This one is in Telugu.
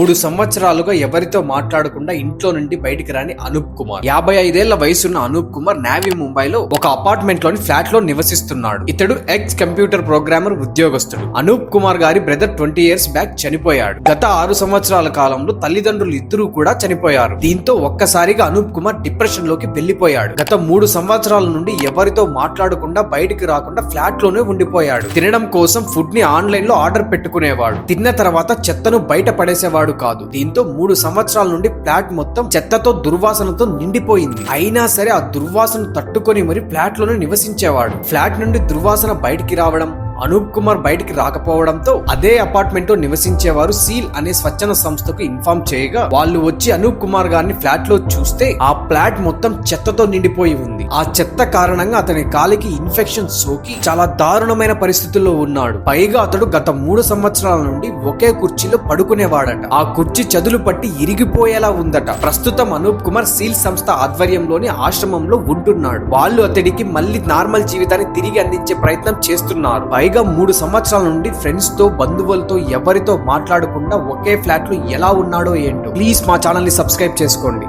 మూడు సంవత్సరాలుగా ఎవరితో మాట్లాడకుండా ఇంట్లో నుండి బయటికి రాని అనూప్ కుమార్. యాభై ఐదేళ్ళ వయసున్న అనూప్ కుమార్ నావీ ముంబైలో ఒక అపార్ట్మెంట్లోని ఫ్లాట్లో నివసిస్తున్నాడు. ఇతడు ఎక్స్ కంప్యూటర్ ప్రోగ్రామర్ ఉద్యోగస్తుడు. అనూప్ కుమార్ గారి బ్రదర్ ట్వంటీ ఇయర్స్ బ్యాక్ చనిపోయాడు. గత ఆరు సంవత్సరాల కాలంలో తల్లిదండ్రులు ఇద్దరూ కూడా చనిపోయారు. దీంతో ఒక్కసారిగా అనూప్ కుమార్ డిప్రెషన్లోకి వెళ్ళిపోయాడు గత మూడు సంవత్సరాల నుండి ఎవరితో మాట్లాడకుండా బయటికి రాకుండా ఫ్లాట్లోనే ఉండిపోయాడు. తినడం కోసం ఫుడ్ని ఆన్లైన్లో ఆర్డర్ పెట్టుకునేవాడు. తిన్న తర్వాత చెత్తను బయట పడేసేవాడు కాదు. దీంతో మూడు సంవత్సరాల నుండి ఫ్లాట్ మొత్తం చెత్తతో దుర్వాసనతో నిండిపోయింది. అయినా సరే ఆ దుర్వాసన తట్టుకొని మరి ఫ్లాట్లోనే నివసించేవాడు. ఫ్లాట్ నుండి దుర్వాసన బయటికి రావడం అనూప్ కుమార్ బయటికి రాకపోవడంతో అదే అపార్ట్మెంట్లో నివసించేవారు సీల్ అనే స్వచ్ఛంద సంస్థకు ఇన్ఫార్మ్ చేయగా వాళ్ళు వచ్చి అనూప్ కుమార్ గారిని ఫ్లాట్లో చూస్తే ఆ ఫ్లాట్ మొత్తం చెత్తతో నిండిపోయి ఉంది. ఆ చెత్త కారణంగా అతని కాలికి ఇన్ఫెక్షన్ సోకి చాలా దారుణమైన పరిస్థితుల్లో ఉన్నాడు. పైగా అతడు గత మూడు సంవత్సరాల నుండి ఒకే కుర్చీలో పడుకునేవాడట. ఆ కుర్చీ చదులు పట్టి ఇరిగిపోయేలా ఉందట. ప్రస్తుతం అనూప్ కుమార్ సీల్ సంస్థ ఆధ్వర్యంలోని ఆశ్రమంలో ఉంటున్నాడు. వాళ్ళు అతడికి మళ్ళీ నార్మల్ జీవితాన్ని తిరిగి అందించే ప్రయత్నం చేస్తున్నారు. పైగా మూడు సంవత్సరాల నుండి ఫ్రెండ్స్తో బంధువులతో ఎవరితో మాట్లాడకుండా ఒకే ఫ్లాట్లో ఎలా ఉన్నాడో ఏంటో. ప్లీజ్ మా ఛానల్ని సబ్స్క్రైబ్ చేసుకోండి.